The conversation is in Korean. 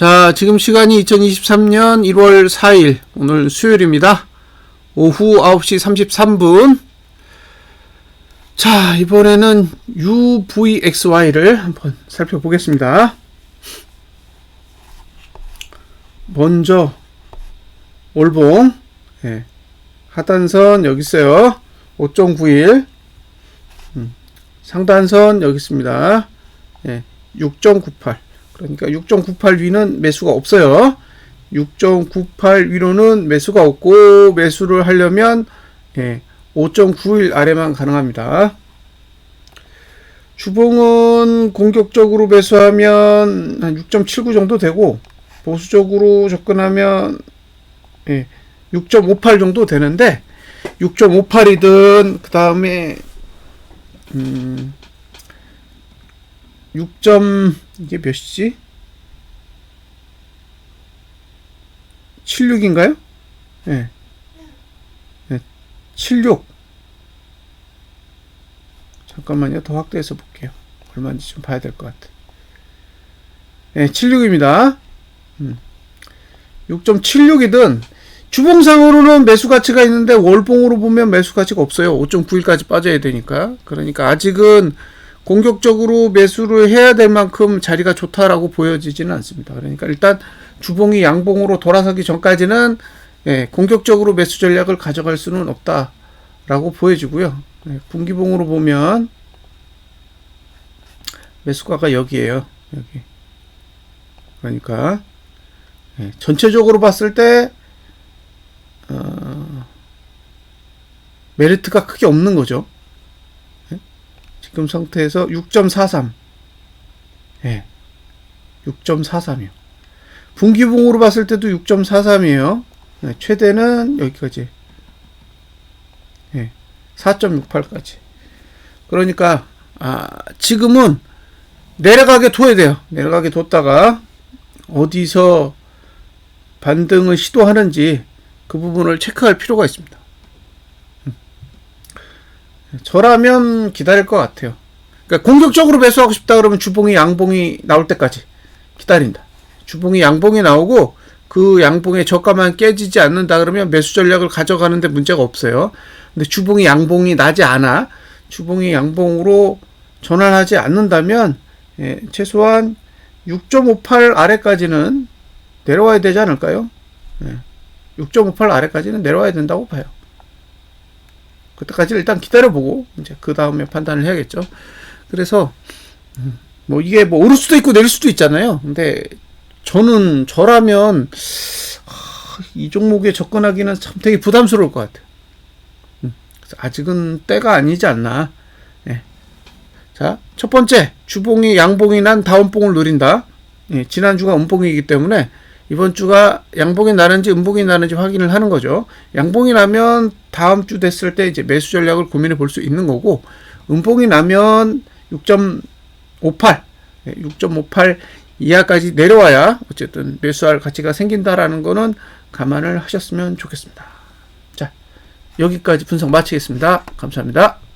자, 지금 시간이 2023년 1월 4일, 오늘 수요일입니다. 오후 9시 33분. 자, 이번에는 UVXY를 한번 살펴보겠습니다. 먼저, 올봉. 예, 하단선 여기 있어요. 5.91. 음, 상단선 여기 있습니다. 예, 6.98. 그러니까 6.98 위는 매수가 없어요. 6.98 위로는 매수가 없고 매수를 하려면 예, 5.91 아래만 가능합니다. 주봉은 공격적으로 매수하면 한 6.79 정도 되고 보수적으로 접근하면 예, 6.58 정도 되는데 6.58이든 그 다음에 음, 6. 이게 몇이지? 76인가요? 예. 네. 76. 잠깐만요. 더 확대해서 볼게요. 얼마인지 좀 봐야 될 것 같아. 예, 76입니다. 음. 6.76이든 주봉상으로는 매수 가치가 있는데 월봉으로 보면 매수 가치가 없어요. 5.91까지 빠져야 되니까. 그러니까 아직은 공격적으로 매수를 해야 될 만큼 자리가 좋다라고 보여지지는 않습니다. 그러니까 일단 주봉이 양봉으로 돌아서기 전까지는 예, 공격적으로 매수 전략을 가져갈 수는 없다라고 보여지고요. 예, 분기봉으로 보면 매수가가 여기에요. 여기. 그러니까 예, 전체적으로 봤을 때 어, 메리트가 크게 없는 거죠. 지금 상태에서 6.43. 예. 6.43이요. 분기봉으로 봤을 때도 6.43이에요. 예, 최대는 여기까지. 예. 4.68까지. 그러니까, 아, 지금은 내려가게 둬야 돼요. 내려가게 뒀다가 어디서 반등을 시도하는지 그 부분을 체크할 필요가 있습니다. 저라면 기다릴 것 같아요. 그러니까 공격적으로 매수하고 싶다 그러면 주봉이 양봉이 나올 때까지 기다린다. 주봉이 양봉이 나오고 그 양봉의 저가만 깨지지 않는다 그러면 매수 전략을 가져가는데 문제가 없어요. 근데 주봉이 양봉이 나지 않아 주봉이 양봉으로 전환하지 않는다면 예, 최소한 6.58 아래까지는 내려와야 되지 않을까요? 예, 6.58 아래까지는 내려와야 된다고 봐요. 그때까지 일단 기다려보고 이제 그 다음에 판단을 해야겠죠. 그래서 음, 뭐 이게 뭐 오를 수도 있고 내릴 수도 있잖아요. 근데 저는 저라면 이 종목에 접근하기는 참 되게 부담스러울 것 같아요. 음, 아직은 때가 아니지 않나. 예. 자, 첫 번째 주봉이 양봉이 난 다음 봉을 노린다. 예, 지난주가 음봉이기 때문에 이번 주가 양봉이 나는지 음봉이 나는지 확인을 하는 거죠. 양봉이 나면 다음 주 됐을 때 이제 매수 전략을 고민해 볼 수 있는 거고, 음봉이 나면 6.58, 6.58 이하까지 내려와야 어쨌든 매수할 가치가 생긴다라는 거는 감안을 하셨으면 좋겠습니다. 자, 여기까지 분석 마치겠습니다. 감사합니다.